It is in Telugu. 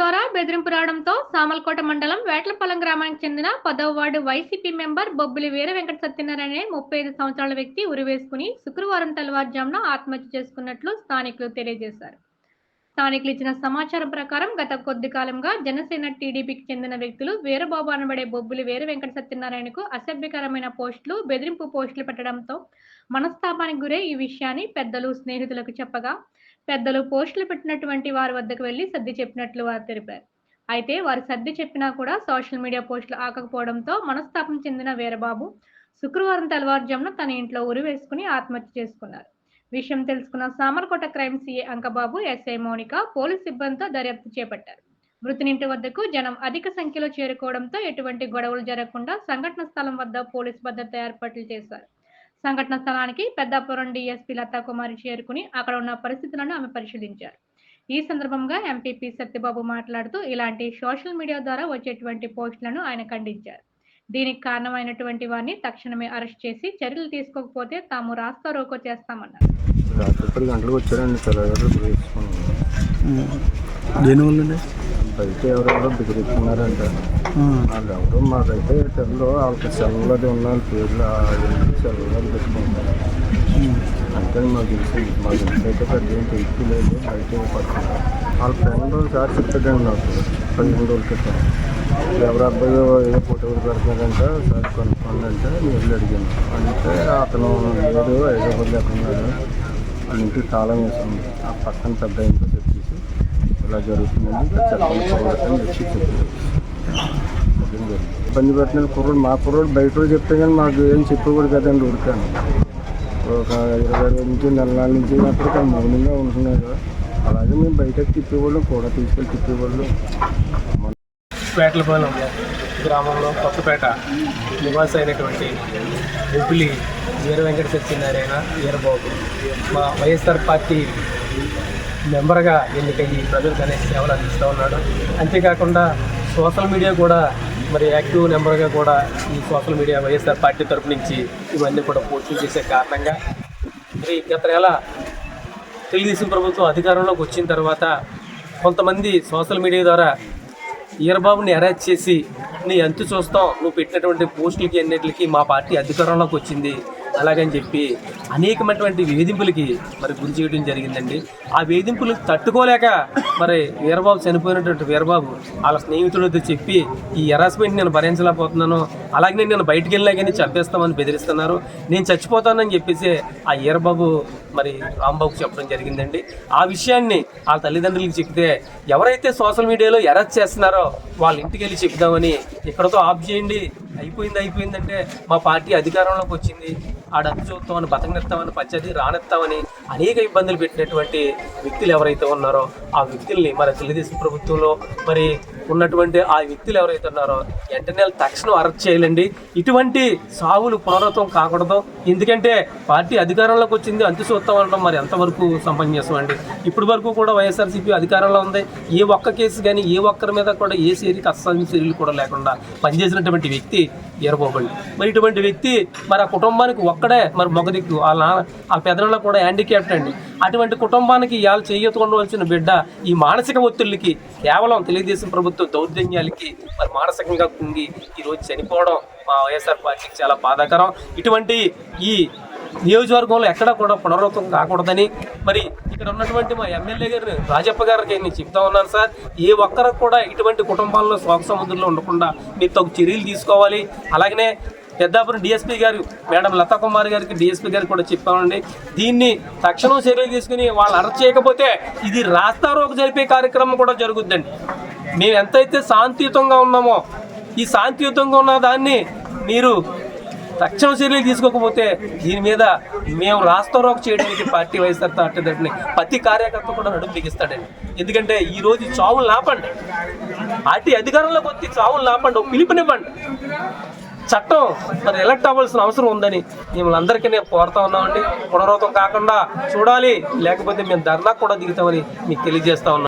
ద్వారా బెదిరింపు రావడంతో సామల్కోట మండలం వేట్లపాలెం గ్రామానికి చెందిన పదవ వార్డు వైసీపీ మెంబర్ బొబ్బిలి వీర వెంకట సత్యనారాయణ ముప్పై ఐదు సంవత్సరాల వ్యక్తి ఉరివేసుకుని శుక్రవారం తెల్లవారుజామున ఆత్మహత్య చేసుకున్నట్లు స్థానికులు తెలియజేశారు. స్థానికులు ఇచ్చిన సమాచారం ప్రకారం గత కొద్ది కాలంగా జనసేన టీడీపీకి చెందిన వ్యక్తులు వీరబాబు అనబడే బొబ్బులు వేరు వెంకట సత్యనారాయణకు అసభ్యకరమైన పోస్టులు బెదిరింపు పోస్టులు పెట్టడంతో మనస్తాపానికి గురై ఈ విషయాన్ని పెద్దలు స్నేహితులకు చెప్పగా పెద్దలు పోస్టులు పెట్టినటువంటి వారి వద్దకు వెళ్ళి సర్ది చెప్పినట్లు వారు తెలిపారు. అయితే వారు సర్ది చెప్పినా కూడా సోషల్ మీడియా పోస్టులు ఆకకపోవడంతో మనస్తాపం చెందిన వీరబాబు శుక్రవారం తెల్లవారుజామున తన ఇంట్లో ఉరి వేసుకుని ఆత్మహత్య చేసుకున్నారు. విషయం తెలుసుకున్న Samarkota crime CA Ankababu SI Mounika police సిబ్బందితో దర్యాప్తు చేపట్టారు. మృతినింటి వద్దకు జనం అధిక సంఖ్యలో చేరుకోవడంతో ఎటువంటి గొడవలు జరగకుండా సంఘటన స్థలం వద్ద పోలీస్ భద్రత ఏర్పాట్లు చేశారు. సంఘటన స్థలానికి పెద్దాపురం డిఎస్పీ లతా కుమారి చేరుకుని అక్కడ ఉన్న పరిస్థితులను ఆమె పరిశీలించారు. ఈ సందర్భంగా ఎంపీపీ సత్యబాబు మాట్లాడుతూ ఇలాంటి సోషల్ మీడియా ద్వారా వచ్చేటువంటి పోస్టులను ఆయన ఖండించారు. దీనికి కారణమైనటువంటి వారిని తక్షణమే అరెస్ట్ చేసి చర్యలు తీసుకోకపోతే తాము రాస్తా రోకో చేస్తామన్నారు. రాత్రి పది గంటలకు వచ్చారండి తెల్లవారు వేసుకున్నాను దేనివల్లండి బయట ఎవరెవరో బెదిరిస్తున్నారంట వాళ్ళు ఎవరు మాకైతే తెల్లో వాళ్ళకి ఉన్న పేర్లు సెల్లో పెట్టుకుంటారు అంతే మాకు తెలిసి మా ఇంట్లో అయితే పెద్ద ఏం తెలిసి లేదు బయట పడుతుంది వాళ్ళ ఫ్రెండ్ ఒకసారి చెప్పాడండి నాకు పదిహేను రోజుల క్రితం. ఎవరు అబ్బాయి ఏదో ఫోటోలు పెడుతున్నారంట సార్ కనుక్కోండి అంటే నేను అడిగాను. అంటే అతను లేదు హైదరాబాద్ లేకున్నాడు అని ఇంటికి తాళం వేసాను ఆ పక్కన పెద్ద ఇంట్లో చెప్పేసి ఇలా జరుగుతుందని చెప్పండి చెప్పి చెప్పారు ఇబ్బంది పెట్టిన కుర్రోడు మా కుర్రోడు బయట రోజు చెప్తే కానీ మాకు ఏం చెప్పకూడదు కదండి ఉడికాను ఒక ఇరవై రోజుల నుంచి నెల నాలుగు నుంచి అప్పుడు కానీ మౌనంగా ఉంటున్నారు అలాగే మేము బయటకు తిప్పేవాళ్ళం కూడా తీసుకెళ్ళి తిప్పేవాళ్ళు. పేటలపాలెం గ్రామంలో కొత్తపేట నివాస అయినటువంటి బొబ్బిలి వీర వెంకట సత్యనారాయణ వీరబాబు. మా వైఎస్ఆర్ పార్టీ మెంబర్గా ఎన్నికయ్యి ప్రజలకు అనేక సేవలు అందిస్తూ ఉన్నాడు. అంతేకాకుండా సోషల్ మీడియా కూడా మరి యాక్టివ్ నెంబర్గా కూడా ఈ సోషల్ మీడియా వైఎస్ఆర్ పార్టీ తరపు నుంచి ఇవన్నీ కూడా పోస్టులు చేసే కారణంగా మరి గత నెల తెలుగుదేశం ప్రభుత్వం అధికారంలోకి వచ్చిన తర్వాత కొంతమంది సోషల్ మీడియా ద్వారా ఈరబాబుని అరెస్ట్ చేసి నీ ఎంత చూస్తాం నువ్వు పెట్టినటువంటి పోస్టులకి అన్నిటికి మా పార్టీ అధికారంలోకి వచ్చింది. అలాగని చెప్పి అనేకమైనటువంటి వేధింపులకి మరి గురి చేయడం జరిగిందండి. ఆ వేధింపులు తట్టుకోలేక మరి వీరబాబు చనిపోయినటువంటి వీరబాబు వాళ్ళ స్నేహితుడితో చెప్పి ఈ హెరాస్మెంట్ నేను భరించలేకపోతున్నాను. అలాగే నేను బయటికి వెళ్ళినా కానీ చంపేస్తామని బెదిరిస్తున్నారు. నేను చచ్చిపోతానని చెప్పేసి ఆ ఈరబాబు మరి రాంబాబుకు చెప్పడం జరిగిందండి. ఆ విషయాన్ని వాళ్ళ తల్లిదండ్రులకు చెప్తే ఎవరైతే సోషల్ మీడియాలో ఎరెస్ట్ చేస్తున్నారో వాళ్ళ ఇంటికి వెళ్ళి చెప్దామని ఇక్కడతో ఆఫ్ చేయండి. అయిపోయింది అయిపోయిందంటే మా పార్టీ అధికారంలోకి వచ్చింది. ఆడద్దు చూస్తామని బతకనిస్తామని పచ్చది రానిస్తామని అనేక ఇబ్బందులు పెట్టినటువంటి వ్యక్తులు ఎవరైతే ఉన్నారో ఆ వ్యక్తుల్ని మన తెలుగుదేశం ప్రభుత్వంలో మరి ఉన్నటువంటి ఆ వ్యక్తులు ఎవరైతే ఉన్నారో వెంటనే తక్షణం అరెస్ట్ చేయాలండి. ఇటువంటి సాగులు పునరావృతం కాకూడదు. ఎందుకంటే పార్టీ అధికారంలోకి వచ్చింది అంతు అనడం మరి ఎంతవరకు సమంజసం అండి? ఇప్పటి వరకు కూడా వైఎస్ఆర్సీపీ అధికారంలో ఉంది. ఏ ఒక్క కేసు కానీ ఏ ఒక్కరి మీద కూడా ఏ సేరికి అస్సాం చర్యలు కూడా లేకుండా పనిచేసినటువంటి వ్యక్తి ఈరబోబండి మరి ఇటువంటి వ్యక్తి మరి ఆ కుటుంబానికి ఒక్కడే మరి మొగ దిక్కు. వాళ్ళ నాన్న వాళ్ళ పెదనాన్న కూడా హ్యాండిక్యాప్ట్ అండి. అటువంటి కుటుంబానికి ఇవాళ చేయతుండవలసిన బిడ్డ ఈ మానసిక ఒత్తిళ్ళకి కేవలం తెలుగుదేశం ప్రభుత్వం దౌర్జన్యాలకి మరి మానసికంగా కుంగి ఈరోజు చనిపోవడం మా వైఎస్ఆర్ పార్టీకి చాలా బాధాకరం. ఇటువంటి ఈ నియోజకవర్గంలో ఎక్కడా కూడా పునరావృతం కాకూడదని మరి ఇక్కడ ఉన్నటువంటి మా ఎమ్మెల్యే గారు రాజప్ప గారికి నేను చెప్తా ఉన్నాను సార్ ఏ ఒక్కరికి కూడా ఇటువంటి కుటుంబాల్లో శోక సముద్రంలో ఉండకుండా మీరు తగు చర్యలు తీసుకోవాలి. అలాగనే పెద్దాపురం డిఎస్పీ గారు మేడం లతా కుమార్ గారికి డిఎస్పీ గారికి కూడా చెప్పామండి దీన్ని తక్షణం చర్యలు తీసుకుని వాళ్ళు అరెస్ట్ చేయకపోతే ఇది రాస్తారోకు జరిపే కార్యక్రమం కూడా జరుగుద్దండి. మేము ఎంతైతే శాంతియుతంగా ఉన్నామో ఈ శాంతియుతంగా ఉన్న దాన్ని మీరు తక్షణ చర్యలు తీసుకోకపోతే దీని మీద మేము రాస్తారోకు చేయడానికి పార్టీ వైఎస్ఆర్ పార్టీ ప్రతి కార్యకర్త కూడా నడుము బిగిస్తాడండి. ఎందుకంటే ఈ రోజు చావులు లాపండి పార్టీ అధికారంలోకి వచ్చి చావులు లాపండి పిలుపునివ్వండి. చట్టం మరి ఎలక్ట్ అవ్వాల్సిన అవసరం ఉందని మిమ్మల్ని అందరికీ నేను కోరుతా ఉన్నామండి. పునరావృతం కాకుండా చూడాలి లేకపోతే మేము ధర్నా కూడా దిగుతామని మీకు తెలియజేస్తా ఉన్నాం.